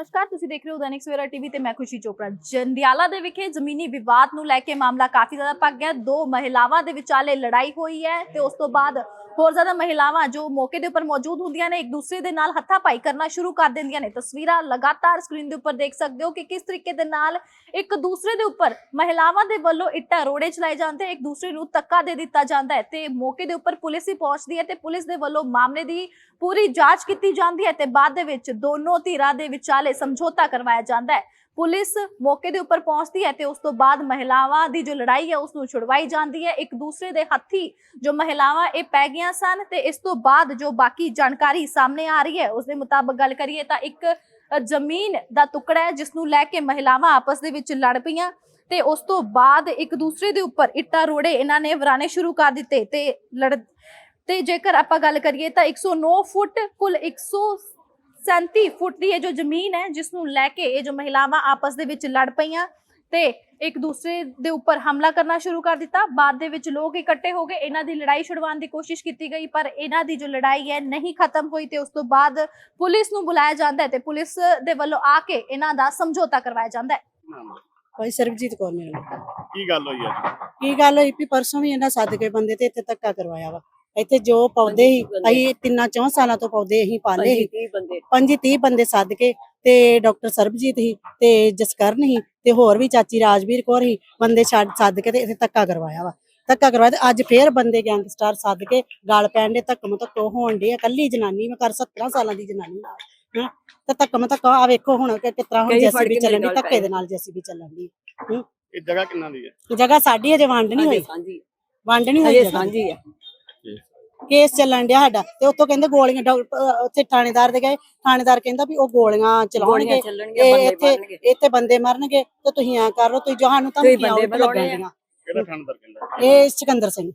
ਨਮਸਕਾਰ, ਤੁਸੀਂ ਦੇਖ ਰਹੇ ਹੋ ਦੈਨਿਕ ਸਵੇਰਾ ਟੀਵੀ ਤੇ ਮੈਂ ਖੁਸ਼ੀ ਚੋਪੜਾ। ਜੰਡਿਆਲਾ ਦੇ ਵਿਖੇ ਜ਼ਮੀਨੀ ਵਿਵਾਦ ਨੂੰ ਲੈ ਕੇ ਮਾਮਲਾ ਕਾਫੀ ਜ਼ਿਆਦਾ ਭੱਗ ਗਿਆ। ਦੋ ਮਹਿਲਾਵਾਂ ਦੇ ਵਿਚਾਲੇ ਲੜਾਈ ਹੋਈ ਹੈ ਤੇ ਉਸ ਤੋਂ ਬਾਅਦ ਹੋਰ ਜ਼ਿਆਦਾ ਮਹਿਲਾਵਾਂ ਜੋ ਮੌਕੇ ਦੇ ਉੱਪਰ ਮੌਜੂਦ ਹੁੰਦੀਆਂ ਨੇ, ਇੱਕ ਦੂਸਰੇ ਦੇ ਨਾਲ ਹੱਥਾਪਾਈ ਕਰਨਾ ਸ਼ੁਰੂ ਕਰ ਦਿੰਦੀਆਂ ਨੇ। ਤਸਵੀਰਾਂ ਲਗਾਤਾਰ ਸਕਰੀਨ ਦੇ ਉੱਪਰ ਦੇਖ ਸਕਦੇ ਹੋ ਕਿ ਕਿਸ ਤਰੀਕੇ ਦੇ ਨਾਲ ਇੱਕ ਦੂਸਰੇ ਦੇ ਉੱਪਰ ਮਹਿਲਾਵਾਂ ਦੇ ਵੱਲੋਂ ਇੱਟਾਂ ਰੋੜੇ ਚਲਾਏ ਜਾਂਦੇ, ਇੱਕ ਦੂਸਰੇ ਨੂੰ ਧੱਕਾ ਦੇ ਦਿੱਤਾ ਜਾਂਦਾ ਹੈ ਤੇ ਮੌਕੇ ਦੇ ਉੱਪਰ ਪੁਲਿਸ ਹੀ ਪਹੁੰਚਦੀ ਹੈ ਤੇ ਪੁਲਿਸ ਦੇ ਵੱਲੋਂ ਮਾਮਲੇ ਦੀ ਪੂਰੀ ਜਾਂਚ ਕੀਤੀ ਜਾਂਦੀ ਹੈ ਤੇ ਬਾਅਦ ਦੇ ਵਿੱਚ ਦੋਨੋਂ ਧਿਰਾਂ ਦੇ ਵਿਚਾਲੇ ਸਮਝੌਤਾ ਕਰਵਾਇਆ ਜਾਂਦਾ ਹੈ। ਪੁਲਿਸ ਮੌਕੇ ਦੇ ਉੱਪਰ ਪਹੁੰਚਦੀ ਹੈ ਤੇ ਉਸ ਤੋਂ ਬਾਅਦ ਮਹਿਲਾਵਾਂ ਦੀ ਜੋ ਲੜਾਈ ਹੈ ਉਸ ਨੂੰ ਛੁਡਵਾਈ ਜਾਂਦੀ ਹੈ। ਇੱਕ ਦੂਸਰੇ ਦੇ ਹੱਥੀ ਜੋ ਮਹਿਲਾਵਾਂ ਇਹ ਪੈ ਗਈਆਂ ਸਨ ਤੇ ਇਸ ਤੋਂ ਬਾਅਦ ਜੋ ਬਾਕੀ ਜਾਣਕਾਰੀ ਸਾਹਮਣੇ ਆ ਰਹੀ ਹੈ, ਉਸ ਦੇ ਮੁਤਾਬਕ ਗੱਲ ਕਰੀਏ ਤਾਂ ਇੱਕ ਜ਼ਮੀਨ ਦਾ ਟੁਕੜਾ ਹੈ ਜਿਸ ਨੂੰ ਲੈ ਕੇ ਮਹਿਲਾਵਾਂ ਆਪਸ ਦੇ ਵਿੱਚ ਲੜ ਪਈਆਂ ਤੇ ਉਸ ਤੋਂ ਬਾਅਦ ਇੱਕ ਦੂਸਰੇ ਦੇ ਉੱਪਰ ਇੱਟਾਂ ਰੋੜੇ ਇਹਨਾਂ ਨੇ ਵਰਾਣੇ ਸ਼ੁਰੂ ਕਰ ਦਿੱਤੇ ਤੇ ਲੜ, ਤੇ ਜੇਕਰ ਆਪਾਂ ਗੱਲ ਕਰੀਏ ਤਾਂ 109 ਫੁੱਟ ਕੁੱਲ 137 ਫੁੱਟ ਦੀ ਇਹ ਜੋ ਜ਼ਮੀਨ ਹੈ ਜਿਸ ਨੂੰ ਲੈ ਕੇ ਇਹ ਜੋ ਮਹਿਲਾਵਾਂ ਆਪਸ ਦੇ ਵਿੱਚ ਲੜ ਪਈਆਂ ਤੇ ਇੱਕ ਦੂਸਰੇ ਦੇ ਉੱਪਰ ਹਮਲਾ ਕਰਨਾ ਸ਼ੁਰੂ ਕਰ ਦਿੱਤਾ। ਬਾਅਦ ਦੇ ਵਿੱਚ ਲੋਕ ਇਕੱਠੇ ਹੋ ਗਏ ਇਹਨਾਂ ਦੀ ਲੜਾਈ ਛੁਡਵਾਉਣ ਦੀ ਕੋਸ਼ਿਸ਼ ਕੀਤੀ ਗਈ ਪਰ ਇਹਨਾਂ ਦੀ ਜੋ ਲੜਾਈ ਹੈ ਨਹੀਂ ਖਤਮ ਹੋਈ ਤੇ ਉਸ ਤੋਂ ਬਾਅਦ ਪੁਲਿਸ ਨੂੰ ਬੁਲਾਇਆ ਜਾਂਦਾ ਹੈ ਤੇ ਪੁਲਿਸ ਦੇ ਵੱਲੋਂ ਆ ਕੇ ਇਹਨਾਂ ਦਾ ਸਮਝੌਤਾ ਕਰਵਾਇਆ ਜਾਂਦਾ ਹੈ। ਭਾਈ ਸਰਬਜੀਤ ਕੌਰ ਮੇਰੇ ਕੀ ਗੱਲ ਹੋਈ ਅੱਜ ਕੀ ਗੱਲ ਹੋਈ ਵੀ ਪਰਸੋਂ ਵੀ ਇਹਨਾਂ ਸੱਦ ਕੇ ਬੰਦੇ ਤੇ ਇੱਥੇ ਧੱਕਾ ਕਰਵਾਇਆ ਵਾ। ਇੱਥੇ ਜੋ ਪੌਦੇ ਹੀ ਅਸੀਂ ਤਿੰਨਾਂ ਚੌਂ ਸਾਲਾਂ ਤੋਂ ਪੌਦੇ ਅਸੀਂ ਪਾਲੇ ਸੀ। ਪੰਜੀ 30 ਬੰਦੇ ਸੱਦ ਕੇ ਤੇ ਡਾਕਟਰ ਸਰਬਜੀਤ ਸੀ ਤੇ ਜਸਕਰਨ ਸੀ ਤੇ ਹੋਰ ਵੀ ਚਾਚੀ ਰਾਜਵੀਰ ਕੌਰ ਸੀ ਬੰਦੇ ਛੱਡ ਸੱਦ ਕੇ ਤੇ ਇੱਥੇ ਧੱਕਾ ਕਰਵਾਇਆ ਵਾ। ਧੱਕਾ ਕਰਵਾਇਆ ਤੇ ਅੱਜ ਫੇਰ ਬੰਦੇ ਗੈਂਗਸਟਰ ਸੱਦ ਕੇ ਗਾਲ ਪੈਣ ਦੇ ਧੱਕਮ ਧੱਕੋ ਹੋਣ ਦੇ ਇਕੱਲੀ ਜਨਾਨੀ ਮੈਂ ਕਰ 17 ਸਾਲਾਂ ਦੀ ਜਨਾਨੀ ਨਾਲ ਹੈਂ? ਤੇ ਧੱਕਮ ਧੱਕਾ ਆ ਵੇਖੋ ਹੁਣ ਕਿ ਕਿਸ ਤਰ੍ਹਾਂ ਹੁਣ ਜੈਸੀ ਵੀ ਚੱਲਣ ਦੀ ਧੱਕੇ ਨਾਲ ਦੇ ਨਾਲ ਜੈਸੀ ਵੀ ਚੱਲਣ ਦੀ ਇਹ ਜਗ੍ਹਾ ਕਿੰਨਾ ਦੀ ਹੈ? ਇਹ ਜਗ੍ਹਾ ਸਾਡੀ ਅਜੇ ਵੰਡ ਨਹੀਂ ਹੋਈ। ਵੰਡ ਨਹੀਂ ਹੋਈ। ਸਾਂਝੀ ਹੈ ਕੇਸ ਚੱਲਣ ਡਿਆ ਸਾਡਾ ਤੇ ਉੱਥੋਂ ਕਹਿੰਦੇ ਗੋਲੀਆਂ ਡਾਕ- ਉੱਥੇ ਥਾਣੇਦਾਰ ਦੇ ਗਏ ਥਾਣੇਦਾਰ ਕਹਿੰਦਾ ਵੀ ਉਹ ਗੋਲੀਆਂ ਚਲਾਉਣਗੇ ਗੋਲੀਆਂ ਚੱਲਣਗੀਆਂ ਇਹ ਬੰਦੇ ਇੱਥੇ ਮਾਰਨਗੇ। ਇੱਥੇ ਬੰਦੇ ਮਰਨਗੇ ਤੇ ਤੁਸੀਂ ਐ ਕਰ ਲਓ ਤੁਸੀਂ ਤੁਹਾਨੂੰ ਤਾਂ ਤੁਸੀਂ ਬੰਦੇ ਬੁਲਾਉਣੇ ਆ। ਕਿਹੜਾ ਥਾਣੇਦਾਰ ਕਹਿੰਦਾ? ਇਹ ਸਿਕੰਦਰ ਸਿੰਘ।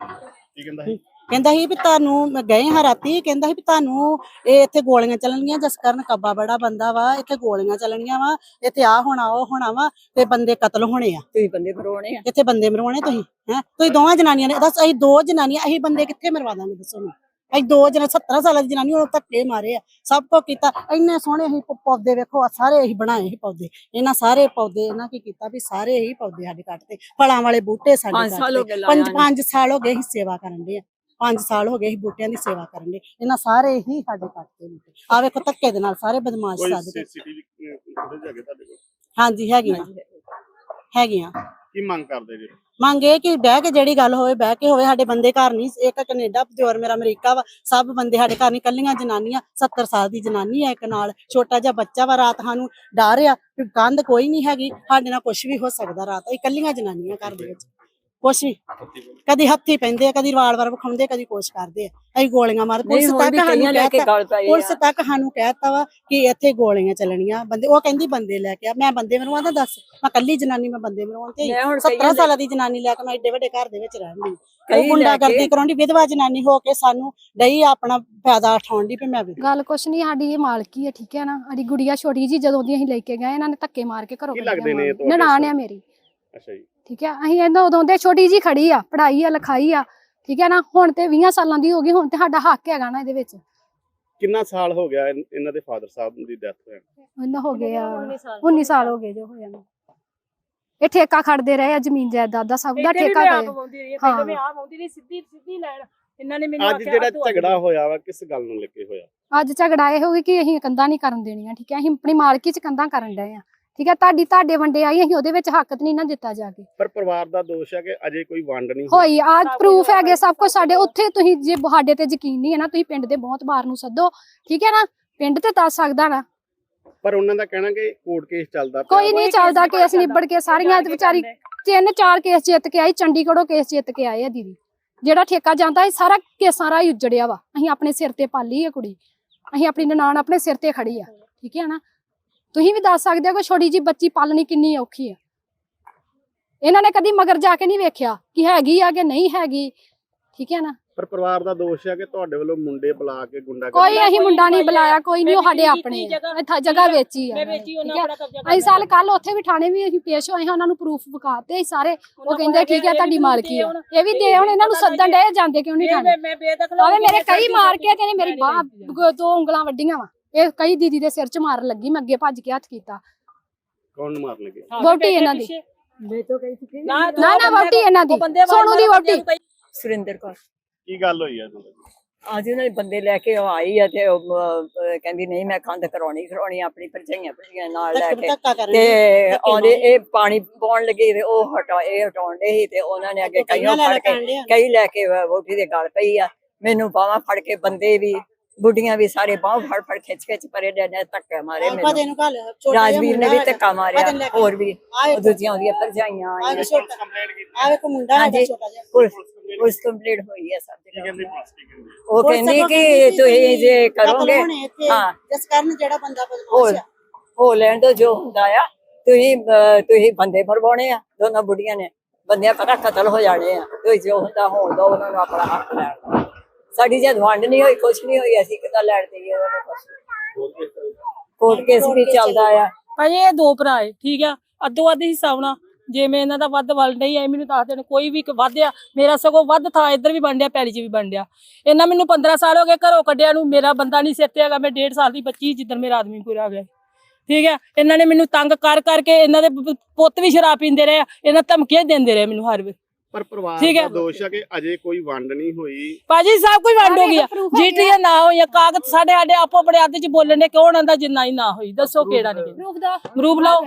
ਕੀ ਕਹਿੰਦਾ ਸੀ? ਕਹਿੰਦਾ ਸੀ ਵੀ ਤੁਹਾਨੂੰ ਮੈਂ ਗਏ ਹਾਂ ਰਾਤੀ ਕਹਿੰਦਾ ਸੀ ਵੀ ਤੁਹਾਨੂੰ ਇਹ ਇੱਥੇ ਗੋਲੀਆਂ ਚੱਲਣਗੀਆਂ ਜਸ ਕਰਨ ਕੱਬਾ ਬੜਾ ਬੰਦਾ ਵਾ ਇੱਥੇ ਗੋਲੀਆਂ ਚੱਲਣਗੀਆਂ ਵਾ ਇੱਥੇ ਆ ਹੋਣਾ ਉਹ ਹੋਣਾ ਵਾ ਤੇ ਬੰਦੇ ਕਤਲ ਹੋਣੇ ਆ। ਤੁਸੀਂ ਬੰਦੇ ਬਰੋਣੇ ਆ। ਇੱਥੇ ਬੰਦੇ ਮਰਵਾਉਣੇ ਤੁਸੀਂ ਹੈ? ਤੁਸੀਂ ਦੋਵਾਂ ਜਨਾਨੀਆਂ ਨੇ ਦੱਸ ਅਸੀਂ ਦੋ ਜਨਾਨੀਆਂ ਅਸੀਂ ਬੰਦੇ ਕਿੱਥੇ ਮਰਵਾ ਦਾਂਗੇ ਦੱਸੋ ਮੈਨੂੰ। ਅਸੀਂ ਦੋ ਜਣਾ 17 ਸਾਲਾਂ ਦੀ ਜਨਾਨੀ ਉਹ ਧੱਕੇ ਮਾਰੇ ਆ ਸਭ ਕੁਝ ਕੀਤਾ। ਇੰਨੇ ਸੋਹਣੇ ਅਸੀਂ ਪੌਦੇ ਵੇਖੋ ਆਹ ਸਾਰੇ ਅਸੀਂ ਬਣਾਏ ਸੀ ਪੌਦੇ। ਇਹਨਾਂ ਸਾਰੇ ਪੌਦੇ ਇਹਨਾਂ ਕੀ ਕੀਤਾ ਵੀ ਸਾਰੇ ਹੀ ਪੌਦੇ ਸਾਡੇ ਕੱਟਤੇ ਫਲਾਂ ਵਾਲੇ ਬੂਟੇ ਸਾਡੇ ਕੱਟਤੇ ਪੰਜ ਲਾਇਆ ਨੂੰ। ਪੰਜ ਸਾਲ ਹੋ ਗਏ ਅਸੀਂ ਸੇਵਾ ਕਰਨ ਦੇ ਆ। ਪੰਜ ਸਾਲ ਹੋ ਗਏ ਅਸੀਂ ਬੂਟਿਆਂ ਦੀ ਸੇਵਾ ਕਰਨ ਦੇ। ਇਹਨਾਂ ਸਾਰੇ ਹੀ ਸਾਡੇ ਕੱਟਤੇ ਬੂਟੇ ਆ ਵੇਖੋ ਧੱਕੇ ਦੇ ਨਾਲ ਸਾਰੇ ਬਦਮਾਸ਼ ਕੋਈ ਸਾਧ ਕੇ ਸੀਸੀਟੀਵੀ ਫੁਟੇਜ ਹੈਗੇ ਤੁਹਾਡੇ ਕੋਲ? ਹਾਂਜੀ ਹੈਗੀਆਂ। ਹੈਗੀਆਂ। ਕੀ ਮੰਗ ਕਰਦੇ ਜੀ? ਮੰਗ ਇਹ ਕਿ ਬਹਿ ਕੇ ਜਿਹੜੀ ਗੱਲ ਹੋਵੇ ਬਹਿ ਕੇ ਹੋਵੇ। ਸਾਡੇ ਬੰਦੇ ਘਰ ਨਹੀਂ ਇੱਕ ਕੈਨੇਡਾ ਦਿਓਰ ਮੇਰਾ ਅਮਰੀਕਾ ਵਾ। ਸਭ ਬੰਦੇ ਸਾਡੇ ਘਰ ਨਹੀਂ। ਕੱਲੀਆਂ ਜਨਾਨੀਆਂ 70 ਸਾਲ ਦੀ ਜਨਾਨੀ ਹੈ ਇੱਕ ਨਾਲ। ਛੋਟਾ ਜਿਹਾ ਬੱਚਾ ਵਾ ਰਾਤ ਸਾਨੂੰ ਡਰ ਆ ਕਿ ਕੰਧ ਕੋਈ ਨਹੀਂ ਹੈਗੀ। ਸਾਡੇ ਨਾਲ ਕੁਝ ਵੀ ਹੋ ਸਕਦਾ ਰਾਤ। ਅਸੀਂ ਕੱਲੀਆਂ ਜਨਾਨੀਆਂ ਘਰ ਦੇ ਵਿੱਚ। ਕੁਛ ਵੀ। ਕਦੀ ਹੱਥੀ ਪੈਂਦੇ ਆ ਕਦੀ ਰਿਵਾਲਵਰ ਵਿਖਾਉਂਦੇ ਕਦੀ ਕੁਛ ਕਰਦੇ ਆ। ਅਸੀਂ ਗੋਲੀਆਂ ਮਾਰ ਪੁਲਿਸ ਹੁਣ ਤੱਕ ਵੀ ਸਾਨੂੰ ਕਈਆਂ ਲੈ ਕੇ ਕਹਿਤਾ ਗੱਲ ਪਏ ਪੁਲਿਸ ਆ। ਤੱਕ ਸਾਨੂੰ ਕਹਿਤਾ ਵਾ ਕਿ ਇੱਥੇ ਗੋਲੀਆਂ ਚੱਲਣੀਆਂ। ਬੰਦੇ ਉਹ ਕਹਿੰਦੀ ਬੰਦੇ ਲੈ ਕੇ ਆ। ਮੈਂ ਬੰਦੇ ਮੈਨੂੰ ਆਂਦਾ ਦੱਸ ਮੈਂ ਕੱਲੀ ਜਨਾਨੀ ਮੈਂ ਬੰਦੇ ਮੈਨੂੰ ਆਉਂਦੇ ਮੈਂ ਹੁਣ 17 ਕਈਆਂ ਦੇ- ਸਾਲਾਂ ਦੀ ਜਨਾਨੀ ਲੈ ਕੇ ਮੈਂ ਏਡੇ ਵੱਡੇ ਘਰ ਦੇ ਵਿੱਚ ਰਹਿੰਦੀ ਉਹ ਕਈ ਗੁੰਡਾ ਲੈ ਕਰਦੀ ਕੇ- ਕਰਾਉਂਦੀ ਵਿਧਵਾ ਜਨਾਨੀ ਹੋ ਕੇ ਸਾਨੂੰ ਡਈ ਆਪਣਾ ਫਾਇਦਾ ਉਠਾਉਣ ਦੀ ਵੀ ਮੈਂ ਵਿਧਵਾ ਗੱਲ ਕੁਛ ਨਹੀਂ ਸਾਡੀ ਇਹ ਮਾਲਕੀ ਹੈ ਠੀਕ ਹੈ ਨਾ? ਸਾਡੀ ਗੁੜੀਆ ਛੋਟੀ ਜੀ ਜਦੋਂ ਦੀ ਅਸੀਂ ਲੈ ਕੇ ਗਏ ਇਹਨਾਂ ਨੇ ਧੱਕੇ ਮਾਰ ਕੇ ਘਰੋਂ ਕੀ ਕੱਢਿਆ ਲੱਗਦੇ ਨੇ ਇਹ ਮਾਰ- ਤੁਹਾਡੇ ਨਨਾਣ ਆ ਸ- ਮੇਰੀ। ਅੱਛਾ ਜੀ। ਠੀਕ ਹੈ ਅਸੀਂ ਇਹਨਾਂ ਉਦੋਂ ਦੇ ਛੋਟੀ ਜੀ ਖੜੀ ਆ ਪੜ੍ਹਾਈ ਆ ਲਿਖਾਈ ਆ ਠੀਕ ਹੈ ਨਾ? ਹੁਣ ਤੇ 20 ਸਾਲਾਂ ਦੀ ਹੋ ਗਈ ਹੁਣ ਤੇ ਸਾਡਾ ਹੱਕ ਹੈਗਾ ਨਾ ਇਹਦੇ ਵਿੱਚ। ਕਿੰਨਾ ਸਾਲ ਹੋ ਗਿਆ ਇਨ- ਇਹਨਾਂ ਦੇ ਫਾਦਰ ਸਾਹਿਬ ਦੀ ਡੈਥ ਹੋਇਆ? ਇਹਨਾਂ ਹੋ ਗਏ ਆ 19 ਸਾਲ ਹੋ ਗਏ? ਜੋ ਹੋਇਆ ਨੂੰ। ਇਹ ਠੇਕਾ ਖੜਦੇ ਰਹੇ ਆ ਜ਼ਮੀਨ ਜਾਇਦਾਦ ਦਾ ਸਭ ਦਾ ਠੇਕਾ ਰਹੀ ਹੈ ਹਾਂ। ਪਹਿਲਾਂ ਮੈਂ ਆਪ ਆਉਂਦੀ ਰਹੀ ਸਿੱਧੀ ਸਿੱਧੀ ਲੈਣ ਇਹਨਾਂ ਨੇ ਮੈਨੂੰ ਅੱਜ ਆਖਿਆ, ਜਿਹੜਾ ਝਗੜਾ ਹੋਇਆ ਵਾ ਕਿਸ ਗੱਲ ਨੂੰ ਲੈ ਕੇ ਹੋਇਆ? ਅੱਜ ਝਗੜਾ ਇਹ ਹੋ ਗਿਆ ਕਿ ਅਸੀਂ ਕੰਧਾਂ ਨਹੀਂ ਕਰਨ ਦੇਣੀਆਂ ਠੀਕ ਹੈ ਅਸੀਂ ਆਪਣੀ ਮਾਲਕੀ 'ਚ ਕੰਧਾਂ ਕਰਨ ਡਏ ਆ। ਠੀਕ ਹੈ ਤੁਹਾਡੀ ਤੁਹਾਡੇ ਵੰਡੇ ਆਈ ਅਸੀਂ ਉਹਦੇ ਵਿੱਚ ਹੱਕ ਤੇ ਨਹੀਂ ਨਾ ਦਿੱਤਾ ਜਾ ਕੇ। ਪਰ ਪਰਿਵਾਰ ਦਾ ਦੋਸ਼ ਹੈ ਕਿ ਅਜੇ ਕੋਈ ਵੰਡ ਨਹੀਂ ਹੋਈ ਹੋਈ ਆਜ ਪ੍ਰੂਫ ਹੈਗੇ ਸਭ ਕੁਝ ਸਾਡੇ ਉੱਥੇ ਤੁਸੀਂ ਜੇ ਸਾਡੇ ਤੇ ਯਕੀਨ ਨਹੀਂ ਹੈ ਨਾ ਤੁਸੀਂ ਪਿੰਡ ਦੇ ਬਹੁਤ ਬਾਰ ਨੂੰ ਸੱਦੋ ਠੀਕ ਹੈ ਨਾ? ਪਿੰਡ ਤੇ ਦੱਸ ਸਕਦਾ ਨਾ। ਪਰ ਉਹਨਾਂ ਦਾ ਕਹਿਣਾ ਕਿ ਕੋਰਟ ਕੇਸ ਚੱਲਦਾ ਪਿਆ। ਕੋਈ ਨਹੀਂ ਕੇਸ ਚੱਲਦਾ ਕੇਸ। ਨਿਬੜ ਕੇ ਸਾਰੀਆਂ ਵਿਚਾਰੀ। ਤਿੰਨ ਚਾਰ ਕੇਸ ਜਿੱਤ ਕੇ ਆਈ ਚੰਡੀਗੜ੍ਹੋਂ ਕੇਸ ਜਿੱਤ ਕੇ ਆਏ ਆ ਦੀਦੀ। ਜਿਹੜਾ ਠੇਕਾ ਜਾਂਦਾ ਇਹ ਸਾਰਾ ਕੇਸਾਂ ਰਾਹੀਂ ਉੱਜੜਿਆ ਵਾ। ਅਸੀਂ ਆਪਣੇ ਸਿਰ ਤੇ ਪਾਲੀ ਆ ਕੁੜੀ। ਅਸੀਂ ਆਪਣੀ ਨਨਾਣ ਆਪਣੇ ਸਿਰ ਤੇ ਖੜੀ ਆ ਠੀਕ ਹੈ ਨਾ? ਤੁਸੀਂ ਵੀ ਦੱਸ ਸਕਦੇ ਹੋ ਕਿ ਛੋਟੀ ਜੀ ਬੱਚੀ ਪਾਲਣੀ ਕਿੰਨੀ ਔਖੀ ਆ। ਇਹਨਾਂ ਨੇ ਕਦੀ ਮਗਰ ਜਾ ਕੇ ਨਹੀਂ ਵੇਖਿਆ ਕਿ ਹੈਗੀ ਆ ਕਿ ਨਹੀਂ ਹੈਗੀ। ਠੀਕ ਹੈ ਨਾ? ਪਰ ਪਰਿਵਾਰ ਦਾ ਦੋਸ਼ ਹੈ ਕਿ ਤੁਹਾਡੇ ਵੱਲੋਂ ਮੁੰਡੇ ਬੁਲਾ ਕੇ ਗੁੰਡਾ ਕੋਈ ਅਸੀਂ ਮੁੰਡਾ ਨਹੀਂ ਬੁਲਾਇਆ ਕੋਈ ਨਹੀਂ ਉਹ ਸਾਡੇ ਆਪਣੇ ਇੱਥਾ ਜਗ੍ਹਾ ਵੇਚੀ ਆ। ਅਸੀਂ ਸਾਲ ਕੱਲ ਉੱਥੇ ਵੀ ਥਾਣੇ ਵੀ ਅਸੀਂ ਪੇਸ਼ ਹੋਏ ਹਾਂ ਉਹਨਾਂ ਨੂੰ ਪ੍ਰੂਫ ਵਿਖਾਤੇ ਸਾਰੇ। ਉਹ ਕਹਿੰਦੇ ਠੀਕ ਹੈ ਤੁਹਾਡੀ ਮਾਲਕੀ ਆ। ਇਹ ਵੀ ਦੇ ਹੁਣ ਇਹਨਾਂ ਨੂੰ ਸੱਦਣ ਡਏ ਜਾਂਦੇ ਕਿਉਂ ਨਹੀਂ ਥਾਣੇ ਮੈਂ ਬੇਦਖਲ ਆਵੇ ਮੇਰੇ ਕਈ ਮਾਰ ਕੇ ਤੇ ਮੇਰੀ ਬਾਹ ਦੋ ਉਂਗਲਾਂ ਵੱਡੀਆਂ ਵਾ। ਇਹ ਕਈ ਦੀਦੀ ਦੇ ਸਿਰ 'ਚ ਮਾਰ ਲੱਗੀ ਮੈਂ ਅੱਗੇ ਭੱਜ ਕੇ ਹੱਥ ਕੀਤਾ। ਕੌਣ ਨੂੰ ਮਾਰਨ ਲੱਗੇ? ਵਹੁਟੀ ਇਹਨਾਂ ਦੀ। ਨਾ ਨਾ ਨਾ ਵਹੁਟੀ ਇਹਨਾਂ ਦੀ। ਸੋਨੂ ਦੀ ਵਹੁਟੀ ਸੁਰਿੰਦਰ ਕੌਰ। ਕੀ ਗੱਲ ਹੋਈ ਹੈ ਤੁਹਾਡੇ? ਅੱਜ ਉਹਨਾਂ ਦੇ ਬੰਦੇ ਲੈ ਕੇ ਉਹ ਆਈ ਆ ਤੇ ਉਹ, ਅਹ, ਕਹਿੰਦੀ ਨਹੀਂ ਮੈਂ ਕੰਧ ਕਰਾਉਣੀ ਕਰਾਉਣੀ ਆਪਣੀ ਭਰਜਾਈਆਂ ਭਰਜਾਈਆਂ ਨਾਲ ਲੈ ਕੇ। ਤੇ ਆਉਂਦੇ ਇਹ ਪਾਣੀ ਪਾਉਣ ਲੱਗੀ ਤੇ ਉਹ ਹਟਾ ਇਹ ਹਟਾਉਣ ਦੇ ਸੀ ਤੇ ਉਹਨਾਂ ਨੇ ਅੱਗੇ ਕਈਆਂ ਫੜ ਕੇ ਕਈ ਲੈ ਕੇ ਵੋਟੀ ਦੇ ਗਲ ਪਈ ਆ। ਮੈਨੂੰ ਬਾਹਾਂ ਫੜ ਕੇ ਬੰਦੇ ਵੀ ਬੁੱਢੀਆਂ ਵੀ ਸਾਰੇ ਬਾਹਾਂ ਫੜ ਫੜ ਖਿੱਚ ਖਿੱਚ ਪਰੇ ਦੇ ਨੇ ਧੱਕੇ ਮਾਰੇ ਪਤਾ ਮੈਨੂੰ। ਇਹਨੂੰ ਜਿਹਾ ਰਾਜਵੀਰ ਨੇ ਵੀ ਧੱਕਾ ਮਾਰਿਆ ਹੋਰ ਵੀ ਉਹ ਦੂਜੀਆਂ ਉਹਦੀਆਂ ਭਰਜਾਈਆਂ ਆਹ ਆਈਆਂ। ਵੀ ਛੋਟਾ ਕੰਪਲੇਂਟ ਕੀਤੀ ਆਹ ਵੇਖੋ ਮੁੰਡਾ ਹੈਗਾ ਹਾਂਜੀ। ਛੋਟਾ ਜਿਹਾ। ਪੁਲਿਸ ਪੁਲਿਸ ਕੰਪਲੀਟ ਹੋਈ ਹੈ ਸਭ ਕਹਿੰਦੀ ਕਹਿੰਦੀ? ਉਹ ਕਹਿੰਦੀ ਕਿ ਕਹਿੰਦੀ ਤੁਸੀਂ ਜੇ ਕਰੋਗੇ ਇੱਥੇ। ਹਾਂ। ਜਿਸ ਕਾਰਨ ਜਿਹੜਾ ਬੰਦਾ ਹੋਰ ਬਦਮਾਸ਼ ਆ। ਹੋ ਲੈਣ ਤੋਂ ਜੋ ਹੁੰਦਾ ਆ ਤੁਸੀਂ ਅਹ, ਤੁਸੀਂ ਬੰਦੇ ਫਰਵਾਉਣੇ ਆ ਦੋਨੋਂ ਬੁੜੀਆਂ ਨੇ। ਬੰਦਿਆਂ ਪਤਾ ਕਤਲ ਹੋ ਜਾਣੇ ਆ। ਤੁਸੀਂ ਜੋ ਹੁੰਦਾ ਹੋਣ ਦੋ ਉਹਨਾਂ ਨੂੰ ਆਪਣਾ ਹੱਕ ਲੈਣ ਦਿਓ। ਸਾਡੀ ਜਦ ਵੰਡ ਨਹੀਂ ਹੋਈ ਕੁਛ ਨਹੀਂ ਹੋਈ ਅਸੀਂ ਕਿੱਦਾਂ ਲੈਣ ਦੇਈਏ ਉਹਨਾਂ ਕੁਛ? ਕੋਰਟ ਕੇਸ ਵੀ ਚੱਲਦਾ ਆ। ਭਾਜੀ ਇਹ ਦੋ ਭਰਾ ਏ ਠੀਕ ਆ? ਅੱਧੋ ਅੱਧ ਹਿੱਸਾ ਹੋਣਾ। ਜੇ ਇਹਨਾਂ ਦਾ ਵੱਧ ਵੱਲ ਨਹੀਂ ਆਈ ਮੈਨੂੰ ਦੱਸ ਦੇਣ ਕੋਈ ਵੀ ਵਧਿਆ ਮੇਰਾ ਸਗੋਂ ਵੱਧ ਥਾਂ ਇੱਧਰ ਵੀ ਬਣ ਪੈਲੀ 'ਚ ਵੀ ਵੰਡਿਆ। ਇਹਨਾਂ ਮੈਨੂੰ 15 ਸਾਲ ਹੋ ਗਏ ਘਰੋਂ ਕੱਢਿਆ ਨੂੰ ਮੇਰਾ ਬੰਦਾ ਨਹੀਂ ਸਿਰ ਤੇ ਹੈਗਾ ਮੈਂ 1.5 ਸਾਲ ਦੀ ਬੱਚੀ ਜਿੱਦਣ ਮੇਰਾ ਆਦਮੀ ਪੂਰਾ ਹੋ ਗਿਆ। ਠੀਕ ਹੈ ਇਹਨਾਂ ਨੇ ਮੈਨੂੰ ਤੰਗ ਕਰ ਕਰਕੇ ਇਹਨਾਂ ਦੇ ਪੁੱਤ ਵੀ ਸ਼ਰਾਬ ਪੀਂਦੇ ਰਹੇ ਆ, ਇਹਨਾਂ ਧਮਕੀਆਂ ਦਿੰਦੇ ਰਹੇ ਮੈਨੂੰ ਹਰ ਵੇਲੇ। ਪਰ ਪਰਿਵਾਰ ਠੀਕ ਦਾ ਹੈ। ਦੋਸ਼ ਹੈ ਕਿ ਅਜੇ ਕੋਈ ਵੰਡ ਨਹੀਂ ਹੋਈ। ਭਾਜੀ ਸਭ ਕੁਝ ਵੰਡ ਹੋ ਗਿਆ। proof ਹੈਗੇ ਜੀਟੀਏ ਨਾ ਹੋਇਆ ਕਾਗਜ਼ ਸਾਡੇ ਸਾਡੇ ਆਪੋ ਆਪਣੇ ਅੱਧ 'ਚ ਬੋਲਣ ਦੇ ਕੌਣ ਆਂਦਾ ਜਿੰਨਾ ਹੀ ਨਾ ਹੋਈ? ਦੱਸੋ ਕਿਹੜਾ ਨਹੀਂ। ਪ੍ਰੂਫ ਦਾ। ਪ੍ਰੂਫ ਲਾਓ।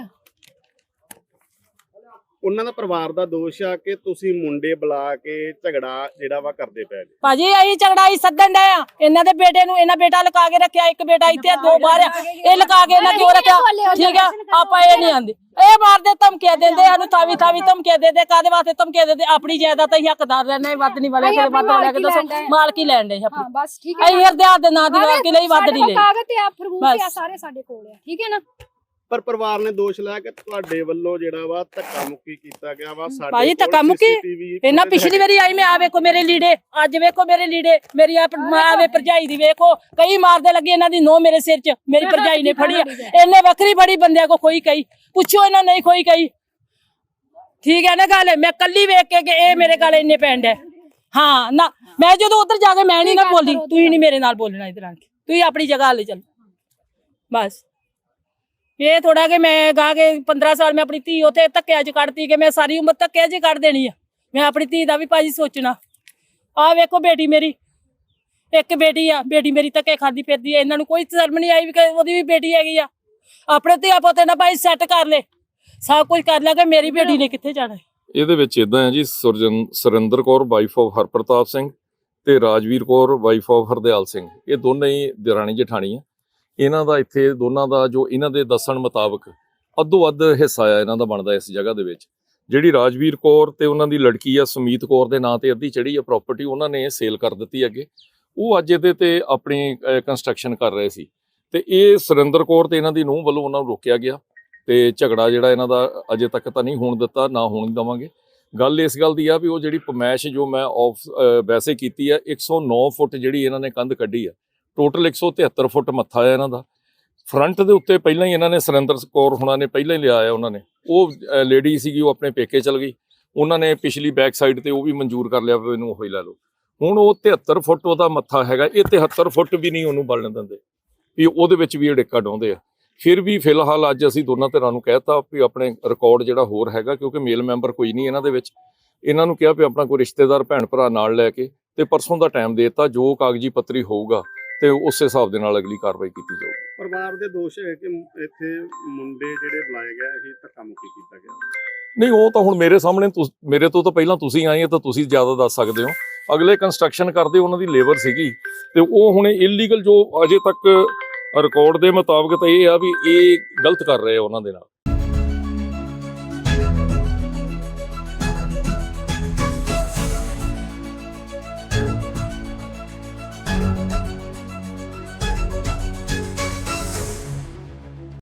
ਉਹਨਾਂ ਦਾ ਪਰਿਵਾਰ ਦਾ ਦੋਸ਼ ਆ ਕਿ ਤੁਸੀਂ ਮੁੰਡੇ ਬੁਲਾ ਕੇ ਝਗੜਾ ਜਿਹੜਾ ਵਾ ਕਰਦੇ ਪਏ ਜੀ? ਭਾਜੀ ਅਸੀਂ ਝਗੜਾਈ ਸੱਦਣ ਡਏ ਆ। ਇਹਨਾਂ ਦੇ ਬੇਟੇ ਨੂੰ ਇਹਨਾਂ ਬੇਟਾ ਲਗਾ ਕੇ ਰੱਖਿਆ ਇੱਕ ਬੇਟਾ ਇੱਥੇ ਆ, ਦੋ ਬਾਹਰ ਆ। ਇਹ ਲਗਾ ਕੇ ਇਹਨਾਂ ਕਿਉਂ ਰੱਖਿਆ। ਠੀਕ ਆ ਆਪਾਂ ਇਹ ਨਹੀਂ ਆਂਦੇ। ਇਹ ਮਾਰਦੇ ਧਮਕੀਆਂ ਦਿੰਦੇ ਸਾਨੂੰ ਥਾਵੀ ਥਾਵੀ ਧਮਕੀਆਂ ਦਿੰਦੇ ਕਾਦੇ ਵਾਸਤੇ ਧਮਕੀਆਂ ਦਿੰਦੇ? ਆਪਣੀ ਜਾਇਦਾਦ ਤਾਂ ਅਸੀਂ ਹੱਕਦਾਰ ਰਹਿਣਾ ਵੱਧ ਨਹੀਂ ਵਾਲੇ ਅਸੀਂ ਵੱਧ ਆਪਣੀ ਲੈ ਕੇ ਦੱਸੋ ਮਾਲਕੀ ਲੈਣ ਡਏ ਆ। ਮਾਲਕੀ ਲੈਣ ਦੇ ਹਾਂ ਆਪਣੀ ਬਸ ਠੀਕ ਹੈ ਅਸੀਂ ਹਰਦਿਆ ਦੇ ਨਾਂ ਦੀ ਮਾਲਕੀ ਲਈ ਵੱਧ ਨਹੀਂ ਲਈ ਕਾਗਜ਼ ਤੇ ਆ ਪ੍ਰੂਫ ਬਸ। ਆ ਸਾਰੇ ਸਾਡੇ ਕੋਲ ਆ। ਠੀਕ ਹੈ ਨਾ? ਪਰ ਪਰਿਵਾਰ ਨੇ ਦੋਸ਼ ਲਾਇਆ ਕਿ ਤੁਹਾਡੇ ਵੱਲੋਂ ਜਿਹੜਾ ਵਾ ਧੱਕਾ ਮੁੱਕੀ ਕੀਤਾ ਗਿਆ ਵਾ ਸਾਡੇ ਭਾਜੀ, ਧੱਕਾ ਮੁੱਕੀ? ਇਹਨਾਂ ਪਿਛਲੀ ਵਾਰੀ ਆਈ ਮੈਂ ਆ ਵੇਖੋ ਮੇਰੇ ਲੀੜੇ ਅੱਜ ਵੇਖੋ ਮੇਰੇ ਲੀੜੇ ਮੇਰੀ ਆ ਆਵੇ ਭਰਜਾਈ ਦੀ ਵੇਖੋ ਕਈ ਮਾਰਦੇ ਲੱਗੇ ਇਹਨਾਂ ਦੀ ਨੋ ਮੇਰੇ ਸਿਰ 'ਚ ਮੇਰੀ ਭਰਜਾਈ ਨੇ ਫੜੀ ਇਹਨੇ ਵੱਖਰੀ ਫੜੀ ਬੰਦਿਆਂ ਕੋ ਖੋਈ ਕਈ ਪੁੱਛੋ ਇਹਨਾਂ ਨਹੀਂ ਖੋਈ ਕਈ ਠੀਕ ਹੈ ਨਾ ਗੱਲ? ਮੈਂ ਕੱਲੀ ਵੇਖ ਕੇ ਕਿ ਇਹ ਮੇਰੇ ਗਾਲੇ ਇੰਨੇ ਪੈਂਡ ਹੈ। ਹਾਂ ਨਾ ਮੈਂ ਜਦੋਂ ਉਧਰ ਜਾ ਕੇ ਮੈਂ ਨਹੀਂ ਨਾ ਬੋਲੀ ਤੁਸੀਂ ਨਹੀਂ ਮੇਰੇ ਨਾਲ ਬੋਲਣਾ ਇਧਰ ਆ ਕੇ। ਤੁਸੀਂ ਆਪਣੀ ਜਗ੍ਹਾ ਲੈ ਚੱਲ। ਬਸ। ਇਹ ਥੋੜਾ ਕਿ ਮੈਂ ਗਾ ਕੇ 15 ਸਾਲ ਮੈਂ ਆਪਣੀ ਧੀ ਉਥੇ ਧੱਕਿਆਂ 'ਚ ਕੱਢਤੀ ਕਿ ਮੈਂ ਸਾਰੀ ਉਮਰ ਧੱਕਿਆਂ 'ਚ ਕੱਢ ਦੇਣੀ ਆ। ਮੈਂ ਆਪਣੀ ਧੀ ਦਾ ਵੀ ਭਾਜੀ ਸੋਚਣਾ। ਆ ਵੇਖੋ ਬੇਟੀ ਮੇਰੀ। ਇੱਕ ਬੇਟੀ ਆ, ਬੇਟੀ ਮੇਰੀ ਧੱਕੇ ਖਾਂਦੀ ਫਿਰਦੀ ਆ। ਇਹਨਾਂ ਨੂੰ ਕੋਈ ਸ਼ਰਮ ਨਹੀਂ ਆਈ ਵੀ ਉਹਦੀ ਵੀ ਬੇਟੀ ਹੈਗੀ ਆ। ਆਪਣੇ ਧੀਆ ਪੁੱਤੇ ਨਾਲ ਭਾਈ ਸੈੱਟ ਕਰ ਲੈ। ਸਭ ਕੁਝ ਕਰ ਲਿਆ ਮੇਰੀ ਬੇਟੀ ਨੇ ਕਿੱਥੇ ਜਾਣਾ ਇਹਦੇ ਵਿੱਚ ਇਦਾਂ ਹੈ ਜੀ, ਸੁਰਜਨ, ਸੁਰਿੰਦਰ ਕੌਰ ਵਾਈਫ ਆਫ ਹਰਪ੍ਰਤਾਪ ਸਿੰਘ ਤੇ ਰਾਜਵੀਰ ਕੌਰ ਵਾਈਫ ਆਫ ਹਰਦਿਆਲ ਸਿੰਘ। ਇਹ ਦੋਨੇ ਹੀ ਦਿਰਾਣੀ ਜਠਾਣੀ ਆ। ਇਹਨਾਂ ਦਾ ਇੱਥੇ, ਦੋਨਾਂ ਦਾ ਜੋ ਇਹਨਾਂ ਦੇ ਦੱਸਣ ਮੁਤਾਬਕ ਅੱਧੋ ਅੱਧ ਹਿੱਸਾ ਆ ਇਹਨਾਂ ਦਾ ਬਣਦਾ ਇਸ ਜਗ੍ਹਾ ਦੇ ਵਿੱਚ। ਜਿਹੜੀ ਰਾਜਵੀਰ ਕੌਰ ਤੇ ਉਹਨਾਂ ਦੀ ਲੜਕੀ ਆ ਸੁਮੀਤ ਕੌਰ ਦੇ ਨਾਂ ਤੇ ਅੱਧੀ ਚੜੀ ਆ ਪ੍ਰਾਪਰਟੀ ਉਹਨਾਂ ਨੇ ਸੇਲ ਕਰ ਦਿੱਤੀ ਅੱਗੇ। ਉਹ ਅੱਜ ਇਹਦੇ ਤੇ ਆਪਣੀ ਕੰਸਟਰਕਸ਼ਨ ਕਰ ਰਹੇ ਸੀ। ਤੇ ਇਹ ਸੁਰਿੰਦਰ ਕੌਰ ਤੇ ਇਹਨਾਂ ਦੀ ਨੂੰਹ ਵੱਲੋਂ ਉਹਨਾਂ ਨੂੰ ਰੋਕਿਆ ਗਿਆ ਤੇ ਝਗੜਾ ਜਿਹੜਾ ਇਹਨਾਂ ਦਾ ਅਜੇ ਤੱਕ ਤਾਂ ਨਹੀਂ ਹੋਣ ਦਿੱਤਾ, ਨਾ ਹੋਣ ਦੇਵਾਂਗੇ। ਗੱਲ ਇਸ ਗੱਲ ਦੀ ਆ ਵੀ ਉਹ ਜਿਹੜੀ ਪਮੈਸ਼ ਜੋ ਮੈਂ ਆਫ ਵੈਸੇ ਕੀਤੀ ਆ 109 ਫੁੱਟ ਜਿਹੜੀ ਇਹਨਾਂ ਨੇ ਕੰਧ ਕੱਢੀ ਆ ਟੋਟਲ 173 ਫੁੱਟ ਮੱਥਾ ਹੈ ਇਹਨਾਂ ਦਾ। ਫਰੰਟ ਦੇ ਉੱਤੇ ਪਹਿਲਾਂ ਹੀ ਇਹਨਾਂ ਨੇ ਸੁਰਿੰਦਰ ਕੌਰ ਹੁਣਾਂ ਨੇ ਪਹਿਲਾਂ ਹੀ ਲਿਆ ਆ ਉਹਨਾਂ ਨੇ। ਉਹ ਲੇਡੀ ਸੀਗੀ, ਉਹ ਆਪਣੇ ਪੇਕੇ ਚਲ ਗਈ। ਉਹਨਾਂ ਨੇ ਪਿਛਲੀ ਬੈਕ ਸਾਈਡ ਤੇ ਉਹ ਵੀ ਮਨਜ਼ੂਰ ਕਰ ਲਿਆ ਵੀ ਇਹਨੂੰ ਉਹੀ ਲੈ ਲਓ। ਹੁਣ ਉਹ 73 ਫੁੱਟ ਉਹਦਾ ਮੱਥਾ ਹੈਗਾ। ਇਹ 73 ਫੁੱਟ ਵੀ ਨਹੀਂ ਉਹਨੂੰ ਬਲਣ ਦਿੰਦੇ। ਵੀ ਉਹਦੇ ਵਿੱਚ ਵੀ ਇਹ ਡਿੱਕਾ ਡਾਉਂਦੇ ਆ। ਫਿਰ ਵੀ ਫਿਲਹਾਲ ਅੱਜ ਅਸੀਂ ਦੋਨਾਂ ਧਿਰਾਂ ਨੂੰ ਕਹਿਤਾ ਵੀ ਆਪਣੇ ਰਿਕਾਰਡ ਜਿਹੜਾ ਹੋਰ ਹੈਗਾ, ਕਿਉਂਕਿ ਮੇਲ ਮੈਂਬਰ ਕੋਈ ਨਹੀਂ ਇਹਨਾਂ ਦੇ ਵਿੱਚ। ਇਹਨਾਂ ਨੂੰ ਕਿਹਾ ਵੀ ਆਪਣਾ ਕੋਈ ਰਿਸ਼ਤੇਦਾਰ, ਭੈਣ ਭਰਾ ਨਾਲ ਲੈ ਕੇ ਤੇ ਪਰਸੋਂ ਦਾ ਟਾਈਮ ਦੇਤਾ। ਜੋ ਕਾਗਜ਼ੀ ਪੱਤਰੀ ਹੋਊਗਾ ਤੇ ਉਸੇ ਹਿਸਾਬ ਦੇ ਨਾਲ ਅਗਲੀ ਕਾਰਵਾਈ ਕੀਤੀ ਜਾਊਗੀ। ਪਰਿਵਾਰ ਦੇ ਦੋਸ਼ ਹੈ ਕਿ ਇੱਥੇ ਮੁੰਡੇ ਜਿਹੜੇ ਬੁਲਾਏ ਗਏ ਇਹ ਧੱਕਾ ਮੁੱਕੀ ਕੀਤਾ ਗਿਆ। ਨਹੀਂ ਉਹ ਤਾਂ ਹੁਣ ਮੇਰੇ ਸਾਹਮਣੇ ਤੁਸ- ਮੇਰੇ ਤੋਂ ਤਾਂ ਪਹਿਲਾਂ ਤੁਸੀਂ ਆਏ ਤਾਂ ਤੁਸੀਂ ਜ਼ਿਆਦਾ ਦੱਸ ਸਕਦੇ ਹੋ। ਅਗਲੇ ਕੰਸਟਰਕਸ਼ਨ ਕਰਦੇ ਉਹਨਾਂ ਦੀ ਲੇਬਰ ਸੀਗੀ ਤੇ ਉਹ ਹੁਣ ਇਲੀਗਲ ਜੋ ਅਜੇ ਤੱਕ ਰਿਕਾਰਡ ਦੇ ਮੁਤਾਬਕ ਤਾਂ ਇਹ ਆ ਵੀ ਇਹ ਗਲਤ ਕਰ ਰਹੇ ਆ ਉਹਨਾਂ ਦੇ ਨਾਲ।